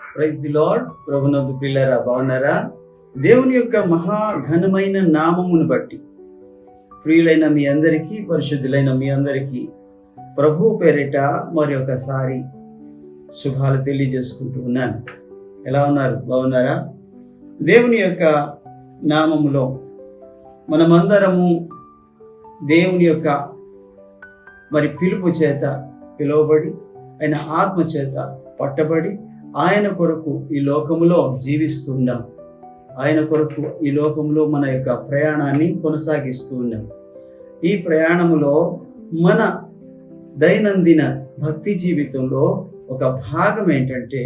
Praise the lord ప్రభునందు పిల్లరా బాగున్నారా? దేవుని యొక్క మహా ఘనమైన నామమును బట్టి ప్రియులైన మీ అందరికీ పరిశుద్ధులైన మీ అందరికీ ప్రభు పేరిట మరి ఒకసారి శుభాలు తెలియజేసుకుంటూ ఉన్నాను. ఎలా ఉన్నారు? బాగున్నారా? దేవుని యొక్క నామములో మనమందరము దేవుని యొక్క మరి పిలుపు చేత పిలువబడి ఆయన ఆత్మ చేత పట్టబడి ఆయన కొరకు ఈ లోకములో జీవిస్తున్నాం ఆయన కొరకు ఈ లోకంలో మన యొక్క ప్రయాణాన్ని కొనసాగిస్తూ ఉన్నాం ఈ ప్రయాణంలో మన దైనందిన భక్తి జీవితంలో ఒక భాగం ఏంటంటే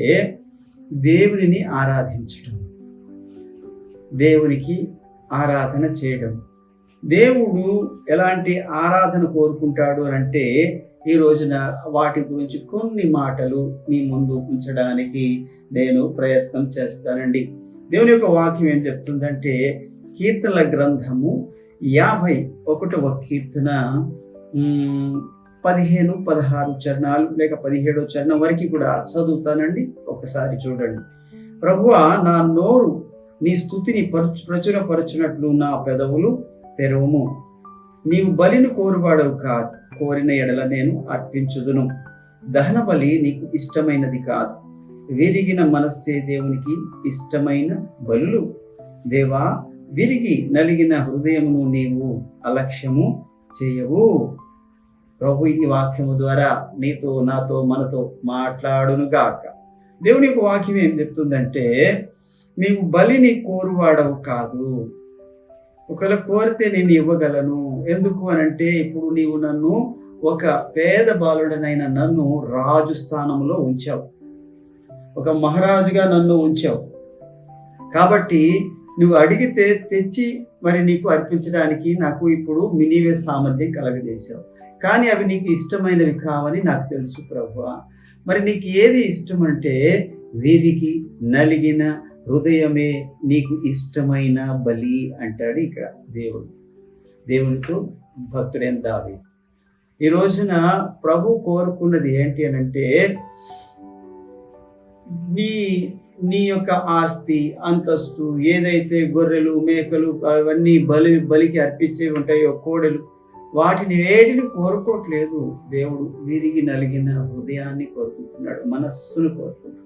దేవునిని ఆరాధించడం. దేవునికి ఆరాధన చేయడం. దేవుడు ఎలాంటి ఆరాధన కోరుకుంటాడు అని అంటే ఈ రోజున వాటి గురించి కొన్ని మాటలు మీ ముందు ఉంచడానికి నేను ప్రయత్నం చేస్తానండి. దేవుని యొక్క వాక్యం ఏం చెప్తుందంటే కీర్తనల గ్రంథము యాభై ఒకటవ కీర్తన పదిహేను పదహారు చరణాలు లేక పదిహేడో చరణం వరకు కూడా చదువుతానండి. ఒకసారి చూడండి. ప్రభువ నా నోరు నీ స్థుతిని పరచు ప్రచురపరచునట్లు నా పెదవులు తెరవము. నీవు బలిని కోరువాడవు కాదు కోరిన ఎడల నేను అర్పించుదును. దహన బలి నీకు ఇష్టమైనది కాదు. విరిగిన మనస్సే దేవునికి ఇష్టమైన బలులు. దేవా విరిగి నలిగిన హృదయమును నీవు అలక్ష్యము చేయవు. ప్రభు ఈ వాక్యము ద్వారా నీతో నాతో మనతో మాట్లాడునుగాక. దేవుని యొక్క వాక్యం ఏం చెప్తుందంటే నీవు బలిని కోరువాడవు కాదు. ఒకవేళ కోరితే నేను ఇవ్వగలను. ఎందుకు అనంటే ఇప్పుడు నీవు నన్ను ఒక పేద బాలుడనైన నన్ను రాజు స్థానంలో ఉంచావు. ఒక మహారాజుగా నన్ను ఉంచావు. కాబట్టి నువ్వు అడిగితే తెచ్చి మరి నీకు అర్పించడానికి నాకు ఇప్పుడు మినివే సామర్థ్యం కలగజేశావు. కానీ అవి నీకు ఇష్టమైనవి కావని నాకు తెలుసు ప్రభు. మరి నీకు ఏది ఇష్టం అంటే వీరికి నలిగిన హృదయమే నీకు ఇష్టమైన బలి అంటాడు ఇక్కడ దేవుడు. దేవునితో భక్తుడైన దావి ఈ రోజున ప్రభు కోరుకున్నది ఏంటి అని అంటే నీ నీ యొక్క ఆస్తి అంతస్తు ఏదైతే గొర్రెలు మేకలు అవన్నీ బలి బలికి అర్పించే ఉంటాయో కోడలు వాటిని వేటిని కోరుకోవట్లేదు. దేవుడు విరిగి నలిగిన హృదయాన్ని కోరుకుంటున్నాడు మనస్సును కోరుకుంటున్నాడు.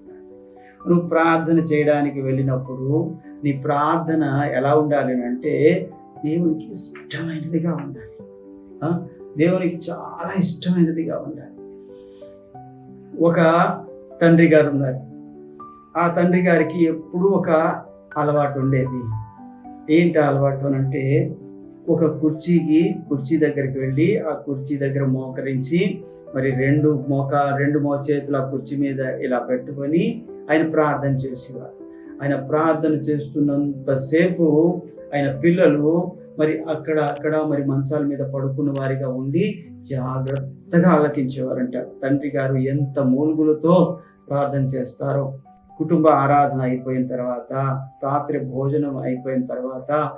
నువ్వు ప్రార్థన చేయడానికి వెళ్ళినప్పుడు నీ ప్రార్థన ఎలా ఉండాలి అంటే దేవునికి ఇష్టమైనదిగా ఉండాలి. దేవునికి చాలా ఇష్టమైనదిగా ఉండాలి. ఒక తండ్రి గారు ఉన్నారు. ఆ తండ్రి గారికి ఎప్పుడూ ఒక అలవాటు ఉండేది. ఏంటి అలవాటు అని అంటే ఒక కుర్చీకి కుర్చీ దగ్గరికి వెళ్ళి ఆ కుర్చీ దగ్గర మోకరించి మరి రెండు మోక రెండు మో చేతులు ఆ కుర్చీ మీద ఇలా పెట్టుకొని ఆయన ప్రార్థన చేసేవారు. ఆయన ప్రార్థన చేస్తున్నంతసేపు ఆయన పిల్లలు మరి అక్కడ అక్కడ మరి మంచాల మీద పడుకున్న వారిగా ఉండి జాగ్రత్తగా ఆలకించేవారంట. తండ్రి గారు ఎంత మూలుగులతో ప్రార్థన చేస్తారో. కుటుంబ ఆరాధన అయిపోయిన తర్వాత రాత్రి భోజనం అయిపోయిన తర్వాత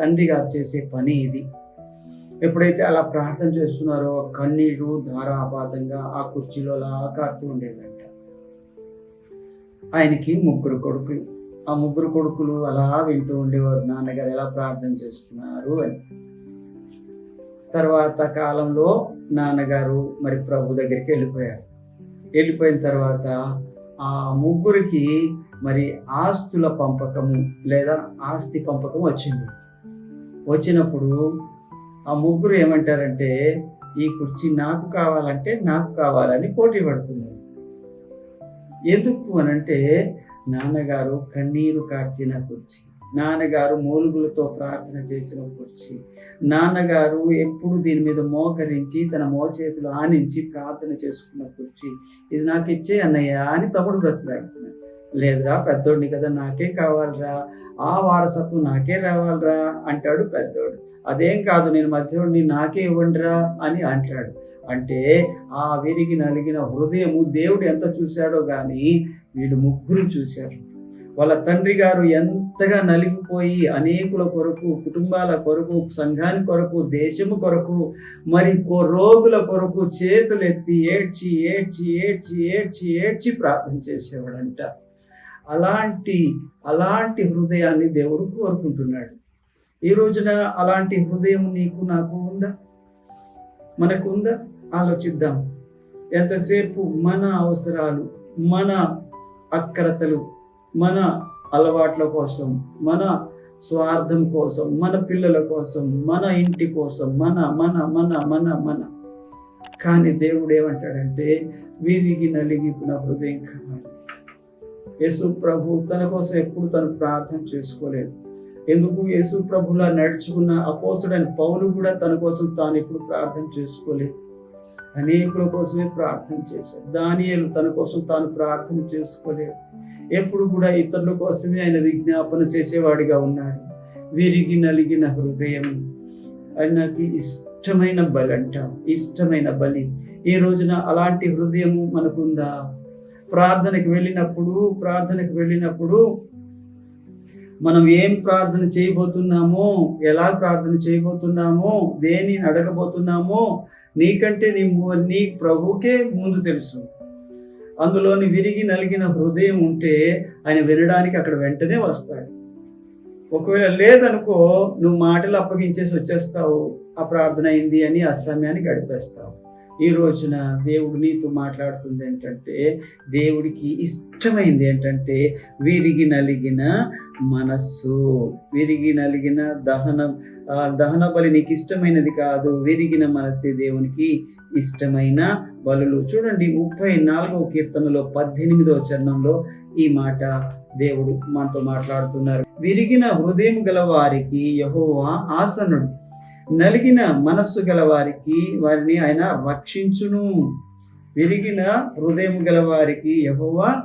తండ్రి గారు చేసే పని ఇది. ఎప్పుడైతే అలా ప్రార్థన చేస్తున్నారో కన్నీరు ధారాపాతంగా ఆ కుర్చీలో అలా కారుతూ ఉండేదంట. ఆయనకి ముగ్గురు కొడుకులు. ఆ ముగ్గురు కొడుకులు అలా వింటూ ఉండేవారు. నాన్నగారు ఎలా ప్రార్థన చేస్తున్నారు అని. తర్వాత కాలంలో నాన్నగారు మరి ప్రభు దగ్గరికి వెళ్ళిపోయారు. వెళ్ళిపోయిన తర్వాత ఆ ముగ్గురికి మరి ఆస్తుల పంపకము లేదా ఆస్తి పంపకం వచ్చింది. వచ్చినప్పుడు ఆ ముగ్గురు ఏమంటారంటే ఈ కుర్చీ నాకు కావాలంటే నాకు కావాలని పోటీ పడుతున్నారు. ఎందుకు అనంటే నాన్నగారు కన్నీరు కార్చిన కుర్చీ నాన్నగారు మూలుగులతో ప్రార్థన చేసిన కుర్చీ నాన్నగారు ఎప్పుడు దీని మీద మోకరించి తన మోచేతులు ఆనించి ప్రార్థన చేసుకున్న కుర్చీ. ఇది నాకు ఇచ్చే అన్నయ్య అని తమ్ముడు బ్రతిలాడుతున్నాడు లేదురా పెద్దోడిని కదా నాకే కావాలిరా ఆ వారసత్వం నాకే రావాలిరా అంటాడు పెద్దోడు. అదేం కాదు నేను మధ్యలోని నాకే ఇవ్వండిరా అని అంటాడు. అంటే ఆ విరిగి నలిగిన హృదయము దేవుడు ఎంత చూశాడో కానీ వీళ్ళు ముగ్గురు చూశారు. వాళ్ళ తండ్రి గారు ఎంతగా నలిగిపోయి అనేకుల కొరకు కుటుంబాల కొరకు సంఘాని కొరకు దేశము కొరకు మరి కొ- రోగుల కొరకు చేతులు ఎత్తి ఏడ్చి ఏడ్చి ఏడ్చి ఏడ్చి ఏడ్చి ప్రార్థన చేసేవాడంట. అలాంటి అలాంటి హృదయాన్ని దేవుడు కోరుకుంటున్నాడు. ఈ రోజున అలాంటి హృదయం నీకు నాకు ఉందా? మనకు ఉందా? ఆలోచిద్దాం. ఎంతసేపు మన అవసరాలు మన అక్రతలు మన అలవాట్ల కోసం మన స్వార్థం కోసం మన పిల్లల కోసం మన ఇంటి కోసం మన మన మన మన మన. కానీ దేవుడు ఏమంటాడంటే విరిగి నలిగిన హృదయం కావాలి. యేసు ప్రభు తన కోసం ఎప్పుడు తను ప్రార్థన చేసుకోలేదు. ఎందుకు యేసు ప్రభులా నడుచుకున్న అపోసుడని పౌలు కూడా తన కోసం తాను ఎప్పుడు ప్రార్థన చేసుకోలేదు? అనేకుల కోసమే ప్రార్థన చేశాడు. దానియలు తన కోసం తాను ప్రార్థన చేసుకోలేదు. ఎప్పుడు కూడా ఇతరుల కోసమే ఆయన విజ్ఞాపన చేసేవాడిగా ఉన్నాడు. విరిగి నలిగిన హృదయం ఆయనకి ఇష్టమైన బలి అంట. ఇష్టమైన బలి. ఈ రోజున అలాంటి హృదయము మనకుందా? ప్రార్థనకు వెళ్ళినప్పుడు ప్రార్థనకు వెళ్ళినప్పుడు మనం ఏం ప్రార్థన చేయబోతున్నామో ఎలా ప్రార్థన చేయబోతున్నామో దేనిని అడగబోతున్నామో నీకంటే నీ నీ ప్రభుకే ముందు తెలుసు. అందులోని విరిగి నలిగిన హృదయం ఉంటే ఆయన వినడానికి అక్కడ వెంటనే వస్తాడు. ఒకవేళ లేదనుకో నువ్వు మాటలు అప్పగించేసి వచ్చేస్తావు. ఆ ప్రార్థన అయింది అని ఆ సమయాన్ని గడిపేస్తావు. ఈ రోజున దేవుడు నీతో మాట్లాడుతుంది ఏంటంటే దేవుడికి ఇష్టమైంది ఏంటంటే విరిగి నలిగిన మనస్సు. విరిగి నలిగిన దహనం దహన బలి నీకు ఇష్టమైనది కాదు. విరిగిన మనస్సే దేవునికి ఇష్టమైన బలులు. చూడండి ముప్పై నాలుగవ కీర్తనలో పద్దెనిమిదవ చరణంలో ఈ మాట దేవుడు మనతో మాట్లాడుతున్నారు. విరిగిన హృదయం గల వారికి యహోవా ఆసనుడు. నలిగిన మనస్సు గల వారికి వారిని ఆయన రక్షించును. విరిగిన హృదయం గల వారికి యహోవా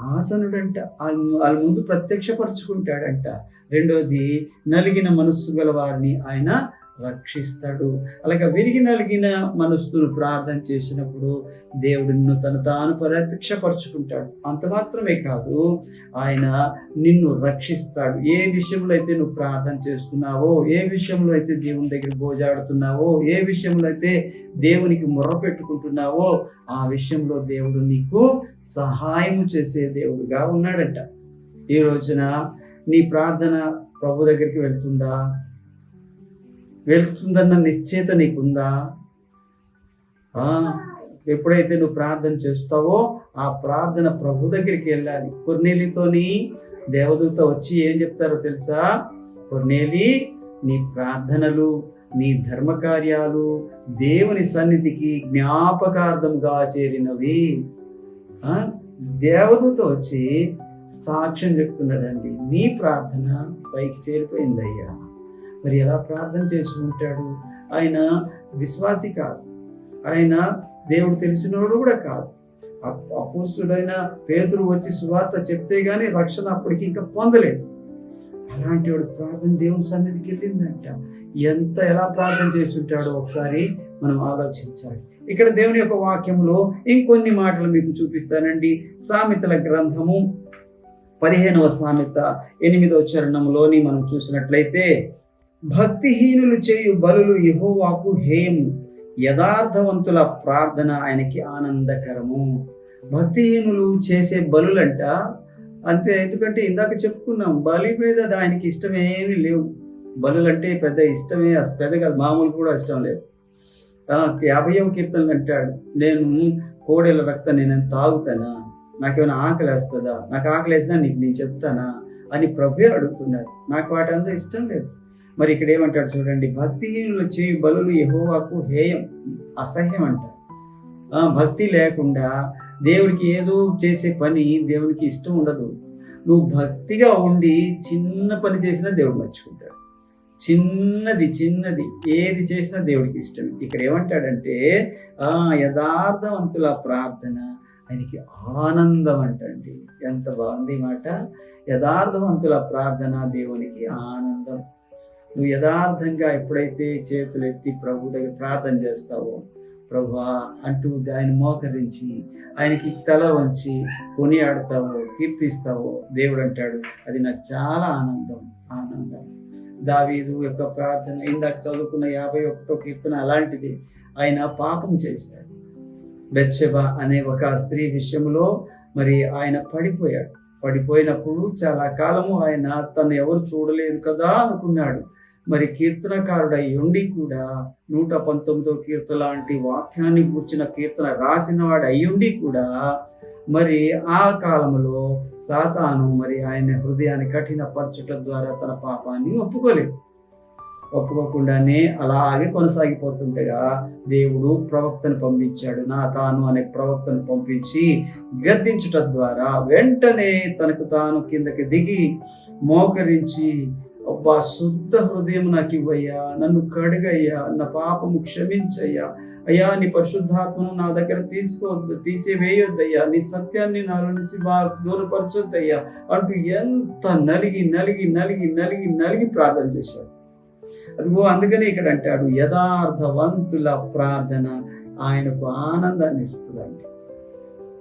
ఆసనుడంట. వాళ్ళ వాళ్ళ ముందు ప్రత్యక్షపరుచుకుంటాడంట. రెండోది నలిగిన మనస్సు గల వారిని ఆయన రక్షిస్తాడు. అలాగే విరిగి నలిగిన మనస్సును ప్రార్థన చేసినప్పుడు దేవుడు నిన్ను తను తాను ప్రత్యక్షపరుచుకుంటాడు. అంత మాత్రమే కాదు ఆయన నిన్ను రక్షిస్తాడు. ఏ విషయంలో అయితే నువ్వు ప్రార్థన చేస్తున్నావో ఏ విషయంలో అయితే దేవుని దగ్గర గోజాడుతున్నావో ఏ విషయంలో అయితే దేవునికి మొర్ర పెట్టుకుంటున్నావో ఆ విషయంలో దేవుడు నీకు సహాయం చేసే దేవుడుగా ఉన్నాడంట. ఈ రోజున నీ ప్రార్థన ప్రభు దగ్గరికి వెళ్తుందా? వెళ్తుందన్న నిశ్చయత నీకుందా? ఎప్పుడైతే నువ్వు ప్రార్థన చేస్తావో ఆ ప్రార్థన ప్రభు దగ్గరికి వెళ్ళాలి. కొన్నేలితోని దేవదూత వచ్చి ఏం చెప్తారో తెలుసా? కొన్నేలి నీ ప్రార్థనలు నీ ధర్మకార్యాలు దేవుని సన్నిధికి జ్ఞాపకార్థంగా చేరినవి. దేవదూత వచ్చి సాక్ష్యం చెప్తున్నాడండి. నీ ప్రార్థన పైకి చేరిపోయిందయ్యా. మరి ఎలా ప్రార్థన చేసి ఉంటాడు ఆయన విశ్వాసి కాదు. ఆయన దేవుడు తెలిసినోడు కూడా కాదు. అపోస్తుడైన పేతురు వచ్చి సువార్త చెప్తే గానీ రక్షణ అప్పటికి ఇంకా పొందలేదు. అలాంటి వాడు ప్రార్థన దేవుని సన్నిధికి వెళ్ళిందంట. ఎంత ఎలా ప్రార్థన చేసి ఉంటాడో ఒకసారి మనం ఆలోచించాలి. ఇక్కడ దేవుని యొక్క వాక్యంలో ఇంకొన్ని మాటలు మీకు చూపిస్తానండి. సామెతల గ్రంథము పదిహేనవ సామెత ఎనిమిదవ చరణంలోని మనం చూసినట్లయితే భక్తిహీనులు చేయు బలులు యహోవాకు హేయము. యథార్థవంతుల ప్రార్థన ఆయనకి ఆనందకరము. భక్తిహీనులు చేసే బలులంట. అంతే ఎందుకంటే ఇందాక చెప్పుకున్నాం బలి మీద దానికి ఇష్టమేమీ లేవు. బలులంటే పెద్ద ఇష్టమే అసలు పెద్ద కాదు మామూలు కూడా ఇష్టం లేదు. ఆ, యాభైవ కీర్తనలు అంటాడు నేను కోడెల రక్తం నేను తాగుతానా? నాకేమైనా ఆకలి వేస్తుందా? నాకు ఆకలి వేసినా నీకు నేను చెప్తానా? అని ప్రభు అడుగుతున్నారు. నాకు వాటి అందరూ ఇష్టం లేదు. మరి ఇక్కడ ఏమంటాడు చూడండి భక్తిహీనులు చేయు బలులు ఎహోవాకు హేయం అసహ్యం అంట. భక్తి లేకుండా దేవుడికి ఏదో చేసే పని దేవునికి ఇష్టం ఉండదు. నువ్వు భక్తిగా ఉండి చిన్న పని చేసినా దేవుడు మర్చుకుంటాడు చిన్నది చిన్నది ఏది చేసినా దేవుడికి ఇష్టం ఇక్కడ ఏమంటాడంటే ఆ యథార్థవంతుల ప్రార్థన ఆయనకి ఆనందం అంటండి. ఎంత బాగుంది మాట. యథార్థవంతుల ప్రార్థన దేవునికి ఆనందం. నువ్వు యథార్థంగా ఎప్పుడైతే చేతులు ఎత్తి ప్రభు దగ్గర ప్రార్థన చేస్తావో ప్రభా అంటూ ఆయన మోకరించి ఆయనకి తల వంచి కొనియాడతావో కీర్తిస్తావో దేవుడు అంటాడు. అది నాకు చాలా ఆనందం ఆనందం. దావీదు యొక్క ప్రార్థన ఇందాక చదువుకున్న యాభై ఒకటో కీర్తన అలాంటిది ఆయన పాపం చేశాడు. బెచ్చబ అనే ఒక స్త్రీ విషయంలో మరి ఆయన పడిపోయాడు. పడిపోయినప్పుడు చాలా కాలము ఆయన తను ఎవరు చూడలేదు కదా అనుకున్నాడు. మరి కీర్తనకారుడై ఉండి కూడా నూట పంతొమ్మిదో కీర్తన లాంటి వాక్యాన్ని కూర్చిన కీర్తన రాసిన వాడు అయ్యుండి కూడా మరి ఆ కాలంలో సాతాను మరి ఆయన హృదయాన్ని కఠినపరచటం ద్వారా తన పాపాన్ని ఒప్పుకోలేదు. ఒప్పుకోకుండానే అలాగే కొనసాగిపోతుండగా దేవుడు ప్రవక్తను పంపించాడు. నా తాను అనే ప్రవక్తను పంపించి గద్దించటం ద్వారా వెంటనే తనకు తాను కిందకి దిగి మోకరించి అబ్బా శుద్ధ హృదయం నాకు ఇవ్వయ్యా నన్ను కడుగయ్యా నా పాపము క్షమించయ్యా. అయ్యా నీ పరిశుద్ధాత్మను నా దగ్గర తీసుకోవద్దు తీసివేయొద్దయ్యా. నీ సత్యాన్ని నాలో నుంచి బాగా దూరపరచొద్దయ్యా అంటూ ఎంత నలిగి నలిగి నలిగి నలిగి నలిగి ప్రార్థన చేశాడు. అదిగో అందుకనే ఇక్కడ అంటాడు యథార్థవంతుల ప్రార్థన ఆయనకు ఆనందాన్ని ఇస్తుందండి.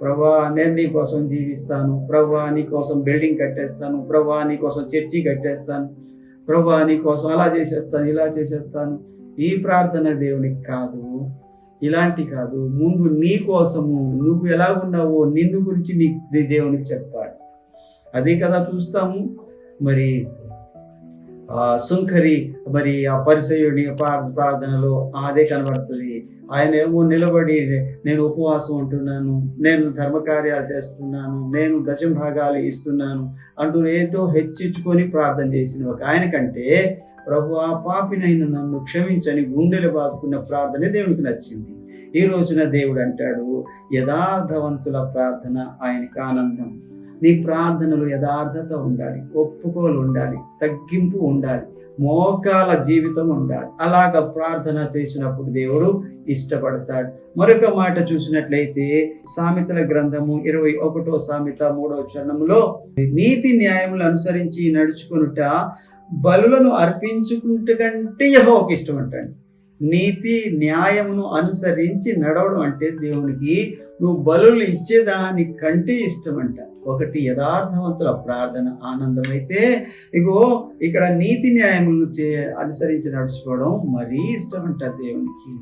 ప్రభా నేను నీ కోసం జీవిస్తాను. ప్రభా నీ కోసం బిల్డింగ్ కట్టేస్తాను. ప్రభా నీ కోసం చర్చి కట్టేస్తాను. ప్రభా నీ కోసం అలా చేసేస్తాను ఇలా చేసేస్తాను. ఈ ప్రార్థన దేవునికి కాదు ఇలాంటి కాదు. ముందు నీ కోసము నువ్వు ఎలా ఉన్నావో నిన్ను గురించి నీ దేవునికి చెప్పాలి. అదే కదా చూస్తాము. మరి ఆ సుంకరి మరి ఆ పరిసయుడి ప్రార్థనలో అదే కనబడుతుంది. ఆయన ఏమో నిలబడి నేను ఉపవాసం ఉంటున్నాను నేను ధర్మకార్యాలు చేస్తున్నాను నేను దశం భాగాలు ఇస్తున్నాను అంటూ ఏంటో హెచ్చించుకొని ప్రార్థన చేసిన ఒక ఆయన కంటే ప్రభు ఆ పాపినైన నన్ను క్షమించని గుండెలు బాదుకున్న ప్రార్థన దేవునికి నచ్చింది. ఈ రోజున దేవుడు అంటాడు యథార్థవంతుల ప్రార్థన ఆయనకి ఆనందం. నీ ప్రార్థనలు యథార్థత ఉండాలి ఒప్పుకోలు ఉండాలి తగ్గింపు ఉండాలి మోకాల జీవితం ఉండాలి. అలాగ ప్రార్థన చేసినప్పుడు దేవుడు ఇష్టపడతాడు. మరొక మాట చూసినట్లయితే సామెతల గ్రంథము ఇరవై ఒకటో సామెత మూడవ చరణంలో నీతి న్యాయములు అనుసరించి నడుచుకునుట బలులను అర్పించుకుంట కంటే యహోకి ఇష్టం అంటాడు నీతి న్యాయమును అనుసరించి నడవడం అంటే దేవునికి నువ్వు బలులు ఇచ్చేదాని కంటే ఇష్టం అంట ఒకటి యథార్థవంతుల ప్రార్థన ఆనందమైతే ఇగో ఇక్కడ నీతి న్యాయములను చే అనుసరించి నడుచుకోవడం మరీ ఇష్టం అంట దేవునికి.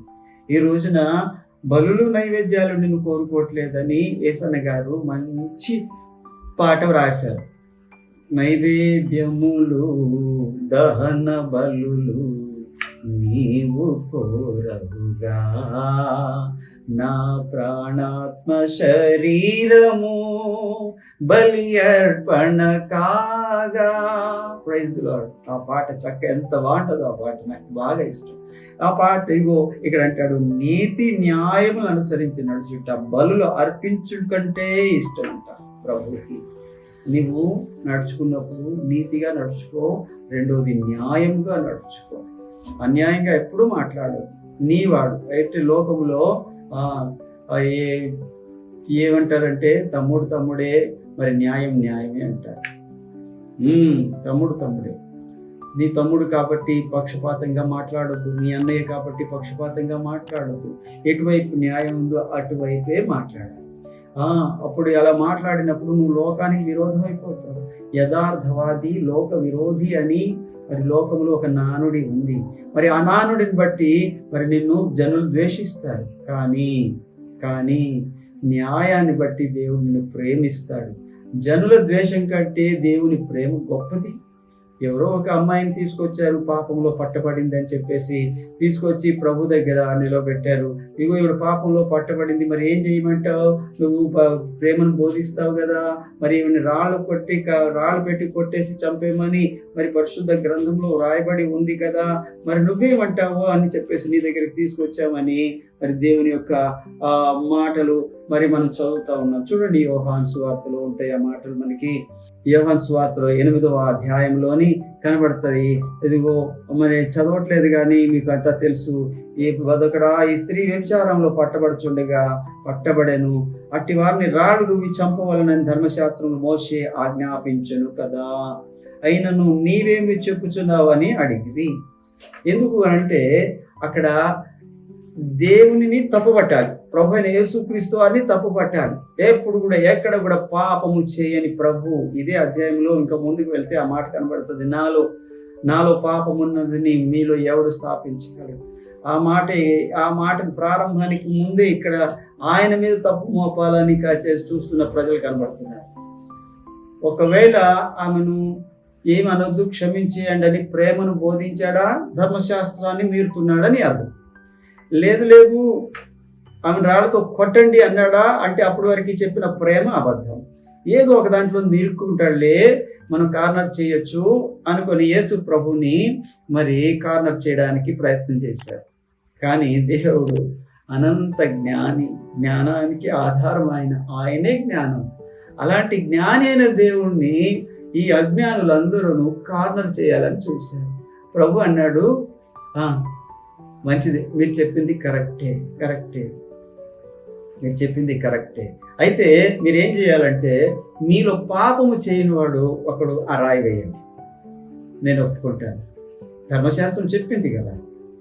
ఈ రోజున బలులు నైవేద్యాలు నిన్ను కోరుకోవట్లేదని ఏసన్న గారు మంచి పాట వ్రాశారు నైవేద్యములు దహన బలులు నీవు కోరవుగా. నా ప్రాణాత్మ శరీరము బలి అర్పణ కాగా. ప్రైజ్ లాడ్ ఆ పాట చక్క ఎంత బాగుంటుందో ఆ పాట. నాకు బాగా ఇష్టం. ఆ పాట ఇగో ఇక్కడ అంటాడు నీతి న్యాయములు అనుసరించి నడుచుట బలులు అర్పించుట కంటే ఇష్టం అంట ప్రభుకి నువ్వు నడుచుకున్నప్పుడు నీతిగా నడుచుకో రెండవది న్యాయంగా నడుచుకో. అన్యాయంగా ఎప్పుడూ మాట్లాడదు. నీవాడు అయితే లోకములో ఏ ఏమంటారంటే తమ్ముడు తమ్ముడే మరి న్యాయం న్యాయమే అంటారు. తమ్ముడు తమ్ముడే. నీ తమ్ముడు కాబట్టి పక్షపాతంగా మాట్లాడద్దు నీ అన్నయ్య కాబట్టి పక్షపాతంగా మాట్లాడద్దు. ఎటువైపు న్యాయం ఉందో అటువైపే మాట్లాడాలి. అప్పుడు అలా మాట్లాడినప్పుడు నువ్వు లోకానికి విరోధం అయిపోతావు యథార్థవాది లోక విరోధి అని మరి లోకంలో ఒక నానుడి ఉంది. మరి ఆ నానుడిని బట్టి మరి నిన్ను జనులు ద్వేషిస్తారు. కానీ కానీ న్యాయాన్ని బట్టి దేవుడు నిన్ను ప్రేమిస్తాడు. జనుల ద్వేషం కంటే దేవుని ప్రేమ గొప్పది. ఎవరో ఒక అమ్మాయిని తీసుకొచ్చారు పాపంలో పట్టబడింది అని చెప్పేసి తీసుకొచ్చి ప్రభు దగ్గర నిలబెట్టారు. ఇగో ఇవిడ పాపంలో పట్టబడింది. మరి ఏం చేయమంటావు? నువ్వు ప్రేమను బోధిస్తావు కదా. మరి ఈవిని రాళ్ళు కొట్టి రాళ్ళు పెట్టి కొట్టేసి చంపేమని మరి పరిశుద్ధ గ్రంథంలో రాయబడి ఉంది కదా మరి నువ్వేమంటావు అని చెప్పేసి నీ దగ్గరికి తీసుకొచ్చామని మరి దేవుని యొక్క ఆ మాటలు మరి మనం చదువుతా ఉన్నాం. చూడండి యోహాన్ సువార్తలో ఉంటాయి ఆ మాటలు మనకి. యోహాన్ స్వార్తలో ఎనిమిదవ అధ్యాయంలోని కనబడుతుంది. ఇదిగో మరి చదవట్లేదు కానీ మీకు అంతా తెలుసు. ఈ వదకడ ఈ స్త్రీ వ్యభిచారంలో పట్టబడుచుండగా పట్టబడెను. అట్టి వారిని రాడు రువి చంపవలనని ధర్మశాస్త్రం మోసే ఆజ్ఞాపించను కదా. అయినను నీవేమి చెప్పుచున్నావు అని ఎందుకు అంటే అక్కడ దేవునిని తప్పుపట్టాలి. ప్రభు అయిన యేసుక్రీస్తు వారిని తప్పుపట్టాలి. ఎప్పుడు కూడా ఎక్కడ కూడా పాపము చేయని ప్రభు ఇదే అధ్యాయంలో ఇంకా ముందుకు వెళ్తే ఆ మాట కనబడుతుంది. నాలో నాలో పాపమున్నదని మీలో ఎవడు స్థాపించగలడు? ఆ మాట ఆ మాట ప్రారంభానికి ముందే ఇక్కడ ఆయన మీద తప్పు మోపాలని చూస్తున్న ప్రజలు కనబడుతున్నారు. ఒకవేళ ఆమెను ఏమనొద్దు క్షమించేయండి అని ప్రేమను బోధించాడా? ధర్మశాస్త్రాన్ని మీరుతున్నాడని అర్థం. లేదు లేదు ఆమె రాళ్ళతో కొట్టండి అన్నాడా? అంటే అప్పటి వరకు చెప్పిన ప్రేమ అబద్ధం. ఏదో ఒక దాంట్లో నిరుక్కుంటాడులే మనం కార్నర్ చేయొచ్చు అనుకొని యేసు ప్రభుని మరి కార్నర్ చేయడానికి ప్రయత్నం చేశారు. కానీ దేవుడు అనంత జ్ఞాని జ్ఞానానికి ఆధారమైన ఆయనే జ్ఞానం. అలాంటి జ్ఞాని అయిన దేవుణ్ణి ఈ అజ్ఞానులందరూ కార్నర్ చేయాలని చూశారు. ప్రభు అన్నాడు మంచిది. మీరు చెప్పింది కరెక్టే కరెక్టే. మీరు చెప్పింది కరెక్టే. అయితే మీరేం చేయాలంటే మీలో పాపము చేయని వాడు ఒకడు ఆ రాయి వేయండి. నేను ఒప్పుకుంటాను. ధర్మశాస్త్రం చెప్పింది కదా.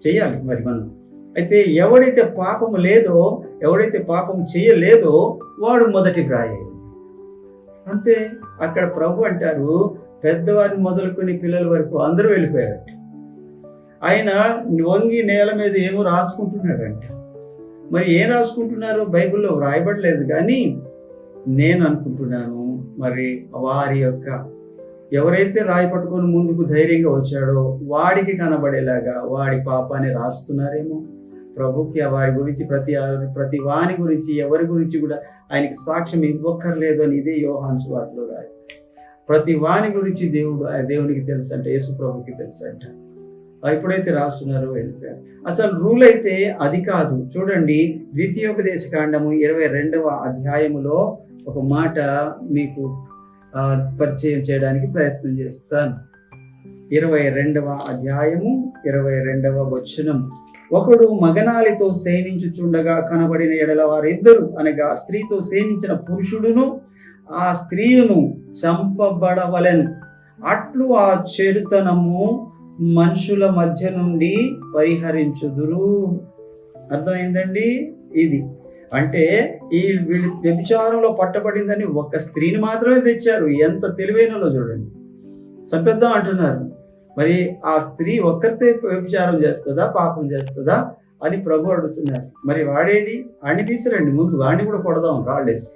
చేయాలి మరి మనం. అయితే ఎవడైతే పాపము లేదో ఎవడైతే పాపం చేయలేదో వాడు మొదటి రాయి అంతే అక్కడ ప్రభు అంటారు పెద్దవారిని మొదలుకొని పిల్లల వరకు అందరూ వెళ్ళిపోయారట ఆయన వంగి నేల మీద ఏమో రాసుకుంటున్నాడంట. మరి ఏం రాసుకుంటున్నారు? బైబిల్లో వ్రాయబడలేదు కానీ నేను అనుకుంటున్నాను. మరి వారి యొక్క ఎవరైతే రాయి పట్టుకొని ముందుకు ధైర్యంగా వచ్చాడో వాడికి కనబడేలాగా వాడి పాపాన్ని రాస్తున్నారేమో. ప్రభుకి వారి గురించి ప్రతి ప్రతి వాని గురించి ఎవరి గురించి కూడా ఆయనకి సాక్ష్యం ఇవ్వక్కర్లేదు అని ఇదే యోహాన్ సువార్తలో రాయి ప్రతి వాని గురించి దేవుడు ఆ దేవునికి తెలుసు అంట యేసు ప్రభుకి తెలుసు అంట ఎప్పుడైతే రాస్తున్నారో వెళ్ళిపోయారు. అసలు రూల్ అయితే అది కాదు. చూడండి ద్వితీయోపదేశ కాండము ఇరవై రెండవ అధ్యాయములో ఒక మాట మీకు పరిచయం చేయడానికి ప్రయత్నం చేస్తాను. ఇరవై రెండవ అధ్యాయము ఇరవై రెండవ వచనం. ఒకడు మగనాలితో సేవించుచుండగా కనబడిన ఎడల వారిద్దరు అనగా స్త్రీతో సేవించిన పురుషుడును ఆ స్త్రీయును చంపబడవలెను. అట్లు ఆ చెడుతనము మనుషుల మధ్య నుండి పరిహరించుదురు. అర్థమైందండి? ఇది. అంటే ఈ వీళ్ళు వ్యభిచారంలో పట్టబడిందని ఒక స్త్రీని మాత్రమే తెచ్చారు. ఎంత తెలివైనలో చూడండి. చంపేద్దాం అంటున్నారు. మరి ఆ స్త్రీ ఒక్కరితే వ్యభిచారం చేస్తుందా పాపం చేస్తుందా అని ప్రభు అడుగుతున్నారు. మరి వాడేంటి? వాడిని తీసిరండి ముందు వాడిని కూడా కొడదాం రాళ్ళేసి.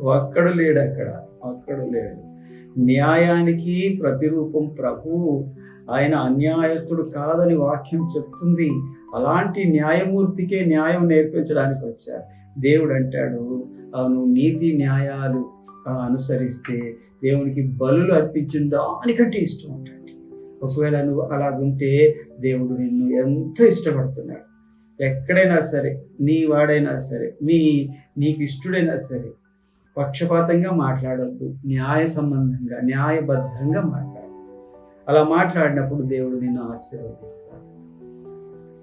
ఒక్కడు లేడు అక్కడ ఒక్కడు లేడు. న్యాయానికి ప్రతిరూపం ప్రభు. ఆయన అన్యాయస్తుడు కాదని వాక్యం చెప్తుంది. అలాంటి న్యాయమూర్తికే న్యాయం నేర్పించడానికి వచ్చారు దేవుడు అంటాడు అవును నీతి న్యాయాలు అనుసరిస్తే దేవునికి బలులు అర్పించిన దానికంటే ఇష్టం ఉంటుంది ఒకవేళ నువ్వు అలాగుంటే దేవుడు నిన్ను ఎంతో ఇష్టపడుతున్నాడు. ఎక్కడైనా సరే నీ వాడైనా సరే నీ నీకు ఇష్టడైనా సరే పక్షపాతంగా మాట్లాడద్దు న్యాయ సంబంధంగా న్యాయబద్ధంగా మాట్లాడు. అలా మాట్లాడినప్పుడు దేవుడు నిన్ను ఆశీర్వదిస్తాడు.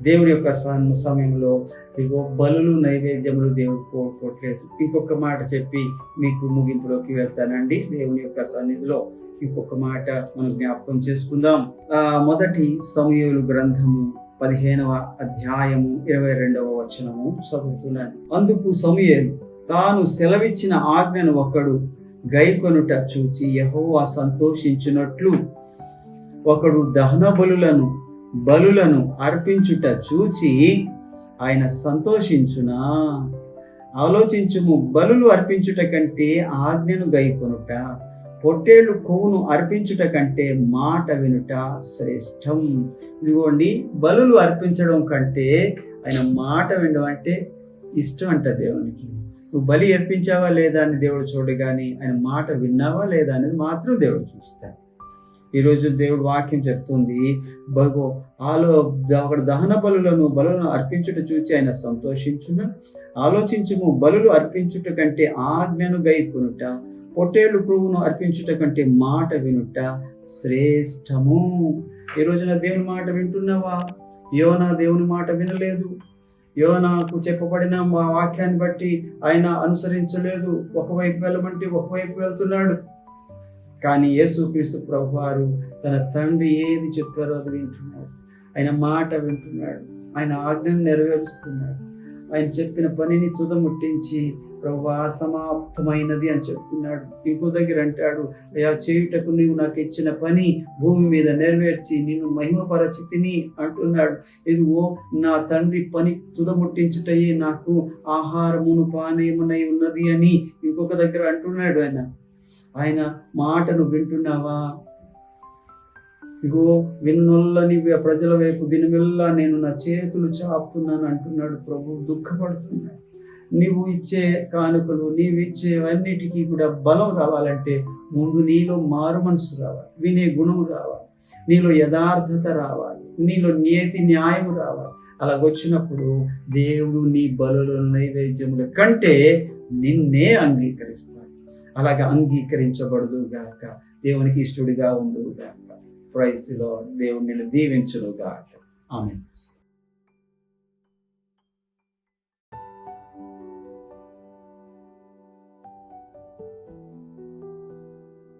దేవుడి యొక్క సన్ సమయంలో ఇగో బలులు నైవేద్యములు దేవుడు కోరుకోవట్లేదు. ఇంకొక మాట చెప్పి మీకు ముగింపులోకి వెళ్తానండి. దేవుని యొక్క సన్నిధిలో ఇంకొక మాట మనం జ్ఞాపకం చేసుకుందాం. ఆ మొదటి సమయలు గ్రంథము పదిహేనవ అధ్యాయము ఇరవై రెండవ వచనము చదువుతున్నాను. అందుకు సమయలు తాను సెలవిచ్చిన ఆజ్ఞను ఒకడు గైకొనుట చూచి యహోవా సంతోషించినట్లు. ఒకడు దహన బలులను బలులను అర్పించుట చూచి ఆయన సంతోషించునా? ఆలోచించుము బలులు అర్పించుట కంటే ఆజ్ఞను గైకొనుట పొట్టేళ్ళు కొవ్వును అర్పించుట కంటే మాట వినుట శ్రేష్టం. ఇదిగోండి బలులు అర్పించడం కంటే ఆయన మాట వినడం అంటే ఇష్టం అంట దేవునికి. నువ్వు బలి అర్పించావా లేదా అని దేవుడు చూడు కానీ ఆయన మాట విన్నావా లేదా అనేది మాత్రం దేవుడు చూస్తాడు. ఈరోజు దేవుడు వాక్యం చెప్తుంది బహు ఆలో ఒక దహన బలులను బలులను అర్పించుట చూచి ఆయన సంతోషించున. ఆలోచించుము బలులు అర్పించుట కంటే ఆజ్ఞను గైకొనుట పొట్టేళ్ళు పురుగును అర్పించుట కంటే మాట వినుట శ్రేష్టము. ఈ రోజున దేవుని మాట వింటున్నావా? యోనా దేవుని మాట వినలేదు. యోనాకు చెప్పబడిన మా వాక్యాన్ని బట్టి ఆయన అనుసరించలేదు. ఒకవైపు వెళ్ళమంటే ఒకవైపు వెళ్తున్నాడు. కానీ యేసుక్రీస్తు ప్రభు వారు తన తండ్రి ఏది చెప్పారో అది వింటున్నాడు. ఆయన మాట వింటున్నాడు. ఆయన ఆజ్ఞను నెరవేరుస్తున్నాడు. ఆయన చెప్పిన పనిని తుదముట్టించి ప్రభు అసమాప్తమైనది అని చెప్తున్నాడు. ఇంకో దగ్గర అంటాడు. అయా చేయుటకు నీవు నాకు ఇచ్చిన పని భూమి మీద నెరవేర్చి నిన్ను మహిమపరచితిని అంటున్నాడు. ఇదిగో నా తండ్రి పని తుదముట్టించుటయే నాకు ఆహారమును పానీయమునై ఉన్నది అని ఇంకొక దగ్గర అంటున్నాడు ఆయన. ఆయన మాటను వింటున్నావా? ఇగో విన్నొల్లని ప్రజల వైపు వినుమిల్లా నేను నా చేతులు చాపుతున్నాను అంటున్నాడు ప్రభు. దుఃఖపడుతున్నాడు. నీవు ఇచ్చే కానుకలు నీవు ఇచ్చేవన్నిటికీ కూడా బలం రావాలంటే ముందు నీలో మారు మనసు రావాలి వినే గుణం రావాలి నీలో యథార్థత రావాలి నీలో నియతి న్యాయము రావాలి. అలా వచ్చినప్పుడు దేవుడు నీ బలుల నైవేద్యముల కంటే నిన్నే అంగీకరిస్తాడు. అలాగా అంగీకరించబడదు గాక. దేవునికి ఇష్టడిగా ఉండు గాక. ప్రైస్లో దేవుడు నిన్ను దీవించును గాక. ఆమె